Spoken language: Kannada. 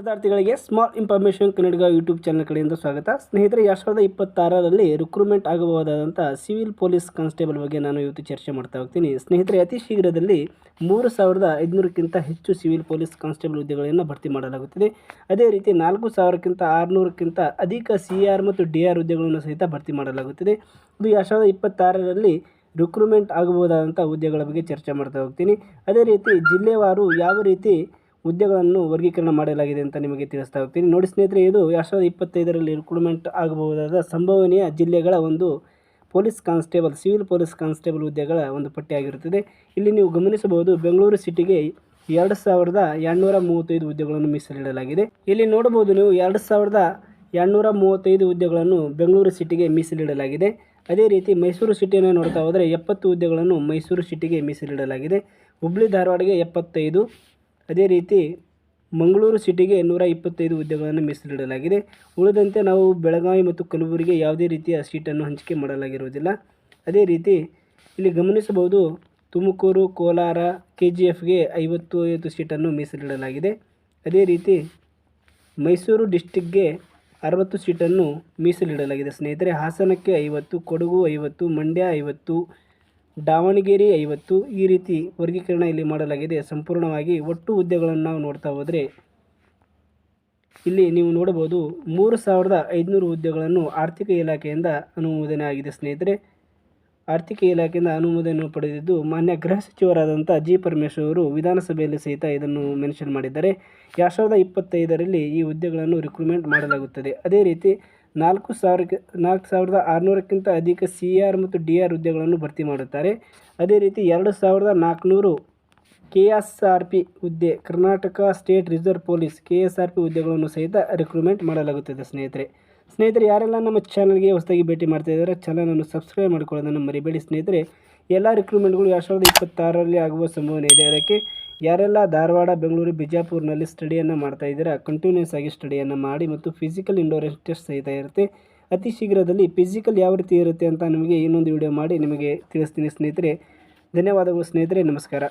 ವಿದ್ಯಾರ್ಥಿಗಳಿಗೆ small information Kannadiga YouTube channel ಕಡೆಯಿಂದ ಸ್ವಾಗತ. ಸ್ನೇಹಿತರೆ, ಎರಡು ಸಾವಿರದ ಇಪ್ಪತ್ತಾರರಲ್ಲಿ ರಿಕ್ರೂಟ್ಮೆಂಟ್ ಆಗಬಹುದಾದಂಥ ಸಿವಿಲ್ ಪೊಲೀಸ್ ಕಾನ್ಸ್ಟೇಬಲ್ ಬಗ್ಗೆ ನಾನು ಇವತ್ತು ಚರ್ಚೆ ಮಾಡ್ತಾ ಹೋಗ್ತೀನಿ. ಸ್ನೇಹಿತರೆ, ಅತಿ ಶೀಘ್ರದಲ್ಲಿ ಮೂರು ಸಾವಿರದ ಐದುನೂರಕ್ಕಿಂತ ಹೆಚ್ಚು ಸಿವಿಲ್ ಪೊಲೀಸ್ ಕಾನ್ಸ್ಟೇಬಲ್ ಹುದ್ದೆಗಳನ್ನು ಭರ್ತಿ ಮಾಡಲಾಗುತ್ತಿದೆ. ಅದೇ ರೀತಿ ನಾಲ್ಕು ಸಾವಿರಕ್ಕಿಂತ ಆರುನೂರಕ್ಕಿಂತ ಅಧಿಕ ಸಿ ಆರ್ ಮತ್ತು ಡಿ ಆರ್ ಹುದ್ದೆಗಳನ್ನು ಸಹಿತ ಭರ್ತಿ ಮಾಡಲಾಗುತ್ತಿದೆ. ಇದು ಎರಡು ಸಾವಿರದ ಇಪ್ಪತ್ತಾರರಲ್ಲಿ ರಿಕ್ರೂಟ್ಮೆಂಟ್ ಆಗಬಹುದಾದಂಥ ಹುದ್ದೆಗಳ ಬಗ್ಗೆ ಚರ್ಚೆ ಮಾಡ್ತಾ ಹೋಗ್ತೀನಿ. ಅದೇ ರೀತಿ ಜಿಲ್ಲೆವಾರು ಯಾವ ರೀತಿ ಹುದ್ದೆಗಳನ್ನು ವರ್ಗೀಕರಣ ಮಾಡಲಾಗಿದೆ ಅಂತ ನಿಮಗೆ ತಿಳಿಸ್ತಾ ಹೋಗ್ತೀನಿ. ನೋಡಿ ಸ್ನೇಹಿತರೆ, ಇದು ಎರಡು ಸಾವಿರದ ಇಪ್ಪತ್ತೈದರಲ್ಲಿ ರಿಕ್ರೂಟ್ಮೆಂಟ್ ಆಗಬಹುದಾದ ಸಂಭವನೀಯ ಜಿಲ್ಲೆಗಳ ಒಂದು police constable, civil police constable ಹುದ್ದೆಗಳ ಒಂದು ಪಟ್ಟಿಯಾಗಿರುತ್ತದೆ. ಇಲ್ಲಿ ನೀವು ಗಮನಿಸಬಹುದು, ಬೆಂಗಳೂರು ಸಿಟಿಗೆ ಎರಡು ಸಾವಿರದ ಎರಡುನೂರ ಮೂವತ್ತೈದು ಹುದ್ದೆಗಳನ್ನು ಮೀಸಲಿಡಲಾಗಿದೆ. ಇಲ್ಲಿ ನೋಡಬಹುದು ನೀವು ಎರಡು ಸಾವಿರದ ಎರಡುನೂರ ಮೂವತ್ತೈದು ಹುದ್ದೆಗಳನ್ನು ಬೆಂಗಳೂರು ಸಿಟಿಗೆ ಮೀಸಲಿಡಲಾಗಿದೆ. ಅದೇ ರೀತಿ ಮೈಸೂರು ಸಿಟಿಯನ್ನು ನೋಡ್ತಾ ಹೋದರೆ ಎಪ್ಪತ್ತು ಹುದ್ದೆಗಳನ್ನು ಮೈಸೂರು ಸಿಟಿಗೆ ಮೀಸಲಿಡಲಾಗಿದೆ. ಹುಬ್ಬಳ್ಳಿ ಧಾರವಾಡಗೆ ಎಪ್ಪತ್ತೈದು ಅದೇ ರೀತಿ ಮಂಗಳೂರು ಸಿಟಿಗೆ ನೂರ ಇಪ್ಪತ್ತೈದು ಹುದ್ದೆಗಳನ್ನು ಮೀಸಲಿಡಲಾಗಿದೆ. ಉಳಿದಂತೆ ನಾವು ಬೆಳಗಾವಿ ಮತ್ತು ಕಲಬುರಗಿಗೆ ಯಾವುದೇ ರೀತಿಯ ಸೀಟನ್ನು ಹಂಚಿಕೆ ಮಾಡಲಾಗಿರುವುದಿಲ್ಲ. ಅದೇ ರೀತಿ ಇಲ್ಲಿ ಗಮನಿಸಬಹುದು ತುಮಕೂರು, ಕೋಲಾರ ಕೆ ಜಿ ಎಫ್ಗೆ ಐವತ್ತು ಐವತ್ತು ಸೀಟನ್ನು ಮೀಸಲಿಡಲಾಗಿದೆ. ಅದೇ ರೀತಿ ಮೈಸೂರು ಡಿಸ್ಟಿಕ್ಗೆ ಅರವತ್ತು ಸೀಟನ್ನು ಮೀಸಲಿಡಲಾಗಿದೆ. ಸ್ನೇಹಿತರೆ, ಹಾಸನಕ್ಕೆ ಐವತ್ತು, ಕೊಡಗು ಐವತ್ತು, ಮಂಡ್ಯ ಐವತ್ತು ದಾವಣಗೆರೆ ಐವತ್ತು ಈ ರೀತಿ ವರ್ಗೀಕರಣ ಇಲ್ಲಿ ಮಾಡಲಾಗಿದೆ. ಸಂಪೂರ್ಣವಾಗಿ ಒಟ್ಟು ಹುದ್ದೆಗಳನ್ನು ನಾವು ನೋಡ್ತಾ ಹೋದರೆ ಇಲ್ಲಿ ನೀವು ನೋಡಬಹುದು ಮೂರು ಸಾವಿರದ ಐದುನೂರು ಹುದ್ದೆಗಳನ್ನು ಆರ್ಥಿಕ ಇಲಾಖೆಯಿಂದ ಅನುಮೋದನೆ ಆಗಿದೆ ಸ್ನೇಹಿತರೆ. ಆರ್ಥಿಕ ಇಲಾಖೆಯಿಂದ ಅನುಮೋದನೆ ಪಡೆದಿದ್ದು ಮಾನ್ಯ ಗೃಹ ಸಚಿವರಾದಂಥ ಜಿ ಪರಮೇಶ್ವರ್ ಅವರು ವಿಧಾನಸಭೆಯಲ್ಲಿ ಸಹಿತ ಇದನ್ನು ಮೆನ್ಷನ್ ಮಾಡಿದ್ದಾರೆ. ಎರಡು ಸಾವಿರದ ಇಪ್ಪತ್ತೈದರಲ್ಲಿ ಈ ಹುದ್ದೆಗಳನ್ನು ರಿಕ್ರೂಟ್ಮೆಂಟ್ ಮಾಡಲಾಗುತ್ತದೆ. ಅದೇ ರೀತಿ ನಾಲ್ಕು ಸಾವಿರಕ್ಕೆ, ನಾಲ್ಕು ಸಾವಿರದ ಆರುನೂರಕ್ಕಿಂತ ಅಧಿಕ ಸಿ ಆರ್ ಮತ್ತು ಡಿ ಆರ್ ಹುದ್ದೆಗಳನ್ನು ಭರ್ತಿ ಮಾಡುತ್ತಾರೆ. ಅದೇ ರೀತಿ ಎರಡು ಸಾವಿರದ ನಾಲ್ಕುನೂರು ಕೆ ಎಸ್ ಆರ್ ಪಿ ಹುದ್ದೆ, Karnataka state reserve police K S R P ಹುದ್ದೆಗಳನ್ನು ಸಹಿತ ರಿಕ್ರೂಟ್ಮೆಂಟ್ ಮಾಡಲಾಗುತ್ತದೆ ಸ್ನೇಹಿತರೆ. ಸ್ನೇಹಿತರೆ, ಯಾರೆಲ್ಲ ನಮ್ಮ ಚಾನಲ್ಗೆ ಹೊಸದಾಗಿ ಭೇಟಿ ಮಾಡ್ತಾ ಇದ್ದಾರೆ, ಚಾನಲನ್ನು ಸಬ್ಸ್ಕ್ರೈಬ್ ಮಾಡ್ಕೊಳ್ಳೋದನ್ನು ಮರಿಬೇಡಿ ಸ್ನೇಹಿತರೆ. ಎಲ್ಲ ರಿಕ್ರೂಟ್ಮೆಂಟ್ಗಳು ಎರಡು ಸಾವಿರದ ಇಪ್ಪತ್ತಾರರಲ್ಲಿ ಆಗುವ ಸಂಭವನೆ ಇದೆ. ಅದಕ್ಕೆ ಯಾರೆಲ್ಲ ಧಾರವಾಡ, ಬೆಂಗಳೂರು, ಬಿಜಾಪುರ್ನಲ್ಲಿ ಸ್ಟಡಿಯನ್ನು ಮಾಡ್ತಾ ಇದ್ದೀರಾ ಕಂಟಿನ್ಯೂಸ್ ಆಗಿ ಸ್ಟಡಿಯನ್ನು ಮಾಡಿ ಮತ್ತು ಫಿಸಿಕಲ್ ಇಂಡೋರ್ ಟೆಸ್ಟ್ ಸಹಿತ ಇರುತ್ತೆ, ಅತಿ ಶೀಘ್ರದಲ್ಲಿ ಫಿಸಿಕಲ್ ಯಾವ ರೀತಿ ಇರುತ್ತೆ ಅಂತ ನಿಮಗೆ ಇನ್ನೊಂದು ವಿಡಿಯೋ ಮಾಡಿ ನಿಮಗೆ ತಿಳಿಸ್ತೀನಿ ಸ್ನೇಹಿತರೆ. ಧನ್ಯವಾದಗಳು ಸ್ನೇಹಿತರೆ, ನಮಸ್ಕಾರ.